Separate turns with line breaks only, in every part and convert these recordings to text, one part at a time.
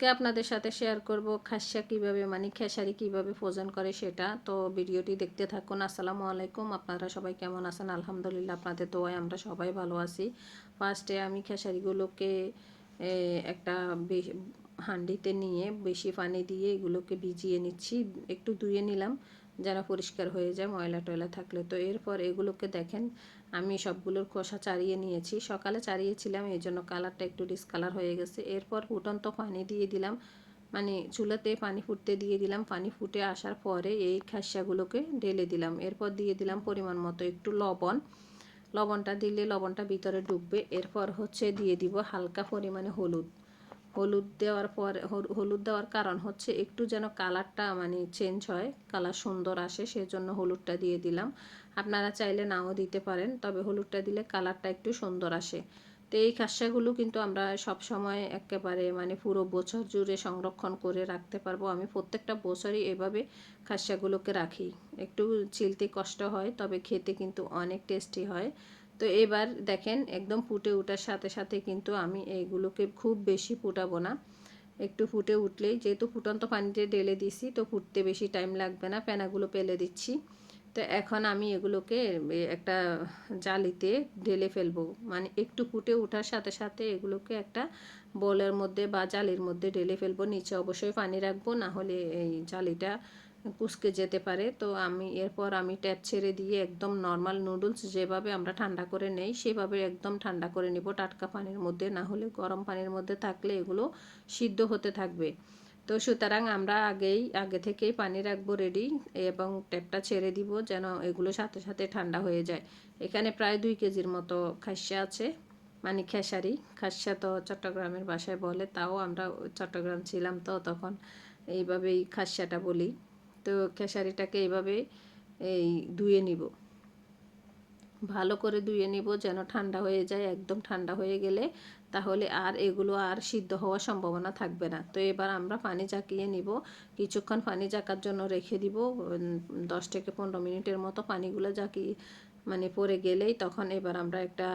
আজকে আপনাদের সাথে শেয়ার করব খাসা কীভাবে মানে খেসারি কীভাবে ফোজন করে সেটা। তো ভিডিওটি দেখতে থাকুন। আসসালামু আলাইকুম। আপনারা সবাই কেমন আছেন? আলহামদুলিল্লাহ, আপনাদের দোয়ায় আমরা সবাই ভালো আছি। ফার্স্টে আমি খেসারিগুলোকে একটা হাঁডিতে নিয়ে বেশি পানি দিয়ে এগুলোকে ভিজিয়ে নিচ্ছি। একটু ধুয়ে নিলাম, যেন পরিষ্কার হয়ে যায় ময়লা টয়লা থাকলে। তো এরপর এগুলোকে দেখেন আমি সবগুলোর খোসা চারিয়ে নিয়েছি। সকালে চারিয়েছিলাম এই জন্য কালারটা একটু ডিসকালার হয়ে গেছে। এরপর ফুটন্ত পানি দিয়ে দিলাম। মানে চুলাতে পানি ফুটতে দিয়ে দিলাম। পানি ফুটে আসার পরে এই খাসিয়াগুলোকে ঢেলে দিলাম। এরপর দিয়ে দিলাম পরিমাণ মতো একটু লবণ। লবণটা দিলে লবণটা ভিতরে ডুববে এরপর হচ্ছে দিয়ে দিব হালকা পরিমাণে হলুদ। হলুদ দেওয়ার পর, হল- হলুদ দেওয়ার কারণ হচ্ছে একটু যেন কালারটা মানে চেঞ্জ হয়, কালার সুন্দর আসে, সেজন্য হলুদটা দিয়ে দিলাম। আপনারা চাইলে নাও দিতে পারেন, তবে হলুদটা দিলে কালারটা একটু সুন্দর আসে। তো এই খাসাগুলো কিন্তু আমরা সব সময় একেবারে মানে পুরো বছর জুড়ে সংরক্ষণ করে রাখতে পারব। আমি প্রত্যেকটা বছরই এভাবে খাসাগুলোকে রাখি। একটু চিলতে কষ্ট হয়, তবে খেতে কিন্তু অনেক টেস্টি হয়। তো এবার দেখেন একদম ফুটে ওঠার সাথে সাথে কিন্তু আমি এইগুলোকে খুব বেশি ফুটাবো না। একটু ফুটে উঠলেই যেহেতু ফুটন্ত পানিতে ঢেলে দিছি, তো ফুটতে বেশি টাইম লাগবে না, ফেনাগুলো পেলে দিচ্ছি। তো এখন আমি এগুলোকে একটা জালিতে ঢেলে ফেলব। মানে একটু ফুটে ওঠার সাথে সাথে এগুলোকে একটা বলের মধ্যে বা জালির মধ্যে ঢেলে ফেলব। নিচে অবশ্যই পানি রাখব না হলে এই জালিটা কুসকে যেতে পারে। তো আমি এরপর আমি ট্যাপ ছেড়ে দিয়ে একদম নর্মাল নুডলস যেভাবে আমরা ঠান্ডা করে নেই, সেভাবে একদম ঠান্ডা করে নিব। টাটকা পানির মধ্যে, না হলে গরম পানির মধ্যে থাকলে এগুলো সিদ্ধ হতে থাকবে। তো সুতরাং আমরা আগেই, আগে থেকেই পানি রাখব রেডি এবং ট্যাপটা ছেড়ে দিব যেন এগুলো সাথে সাথে ঠান্ডা হয়ে যায়। এখানে প্রায় দুই কেজির মতো খাসা আছে মানে খেসারি। খাসা তো চট্টগ্রামের বাসায় বলে, তাও আমরা চট্টগ্রাম ছিলাম তো তখন। এইভাবেই খাসাটা বলি। তো খেসারিটাকে এইভাবে এই ধুয়ে নিব। ভালো করে ধুয়ে নিব যেন ঠান্ডা হয়ে যায়, একদম ঠান্ডা হয়ে গেলে তাহলে আর এগুলো আর সিদ্ধ হওয়ার সম্ভাবনা থাকবে না। তো এবার আমরা পানি জাকিয়ে নিব। কিছুক্ষণ পানি জাকার জন্য রেখে দিব। দশ থেকে পনেরো মিনিটের মতো পানিগুলো জাকিয়ে মানে পড়ে গেলেই তখন এবার আমরা একটা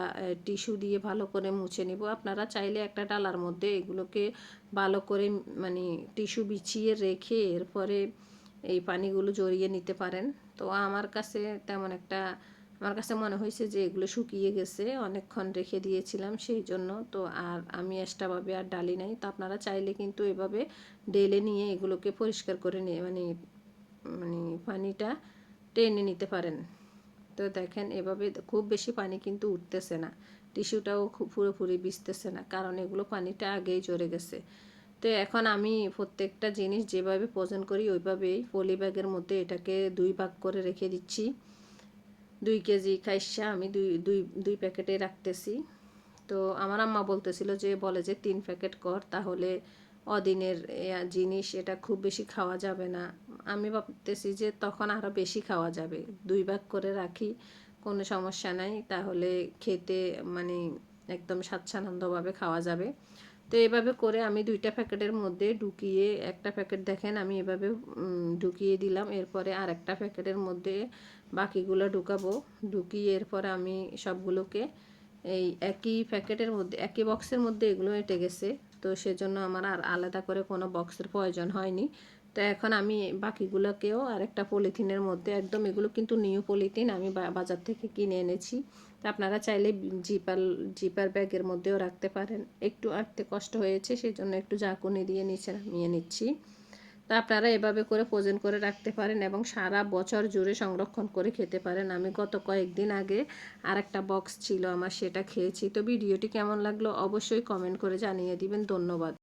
টিস্যু দিয়ে ভালো করে মুছে নিব। আপনারা চাইলে একটা ডালার মধ্যে এগুলোকে ভালো করে মানে টিস্যু বিছিয়ে রেখে এরপরে এই পানিগুলো জড়িয়ে নিতে পারেন। তো আমার কাছে তেমন একটা, আমার কাছে মনে হয়েছে যে এগুলো শুকিয়ে গেছে, অনেকক্ষণ রেখে দিয়েছিলাম সেই জন্য। তো আর আমি এক্সট্রাভাবে আর ডালি নাই। তো আপনারা চাইলে কিন্তু এভাবে ডেলে নিয়ে এগুলোকে পরিষ্কার করে নিয়ে মানে মানে পানিটা টেনে নিতে পারেন। তো দেখেন, এভাবে খুব বেশি পানি কিন্তু উঠতেছে না। টিস্যুটাও খুব পুরোপুরি ভিজতেছে না, কারণ এগুলো পানিটা আগেই জড়ে গেছে। তো এখন আমি প্রত্যেকটা জিনিস যেভাবে ওজন করি, ওইভাবেই পলি ব্যাগের মধ্যে এটাকে দুই ভাগ করে রেখে দিচ্ছি। দুই কেজি খাইসা আমি দুই দুই দুই প্যাকেটে রাখতেছি। তো আমার আম্মা বলতেছিল যে, বলে যে, তিন প্যাকেট কর, তাহলে অদিনের জিনিস, এটা খুব বেশি খাওয়া যাবে না। আমি ভাবতেছি যে, তখন আরও বেশি খাওয়া যাবে। দুই ভাগ করে রাখি, কোনো সমস্যা নাই, তাহলে খেতে মানে একদম স্বাচ্ছানন্দভাবে খাওয়া যাবে। তো এভাবে করে আমি দুইটা প্যাকেটের মধ্যে ঢুকিয়ে একটা প্যাকেট দেখেন, আমি এভাবে ঢুকিয়ে দিলাম। এরপরে আর একটা প্যাকেটের মধ্যে বাকিগুলো ঢুকাবো। ঢুকিয়ে এরপর আমি সবগুলোকে এই একই প্যাকেটের মধ্যে, একই বক্সের মধ্যে এগুলো এঁটে গেছে। তো সেজন্য আমার আর আলাদা করে কোনো বক্সের প্রয়োজন হয়নি। তো এখন আমি বাকিগুলোকেও আরেকটা পলিথিনের মধ্যে, একদম এগুলো কিন্তু নিউ পলিথিন আমি বাজার থেকে কিনে এনেছি। তো আপনারা চাইলে জিপার জিপার ব্যাগের মধ্যেও রাখতে পারেন। একটু আঁটতে কষ্ট হয়েছে সেই জন্য একটু জাকুনি দিয়ে নিচে নামিয়ে নিচ্ছি। তা আপনারা এভাবে করে ফ্রোজেন করে রাখতে পারেন এবং সারা বছর জুড়ে সংরক্ষণ করে খেতে পারেন। আমি গত কয়েকদিন আগে আর একটা বক্স ছিল আমার, সেটা খেয়েছি। তো ভিডিওটি কেমন লাগল অবশ্যই কমেন্ট করে জানিয়ে দিবেন। ধন্যবাদ।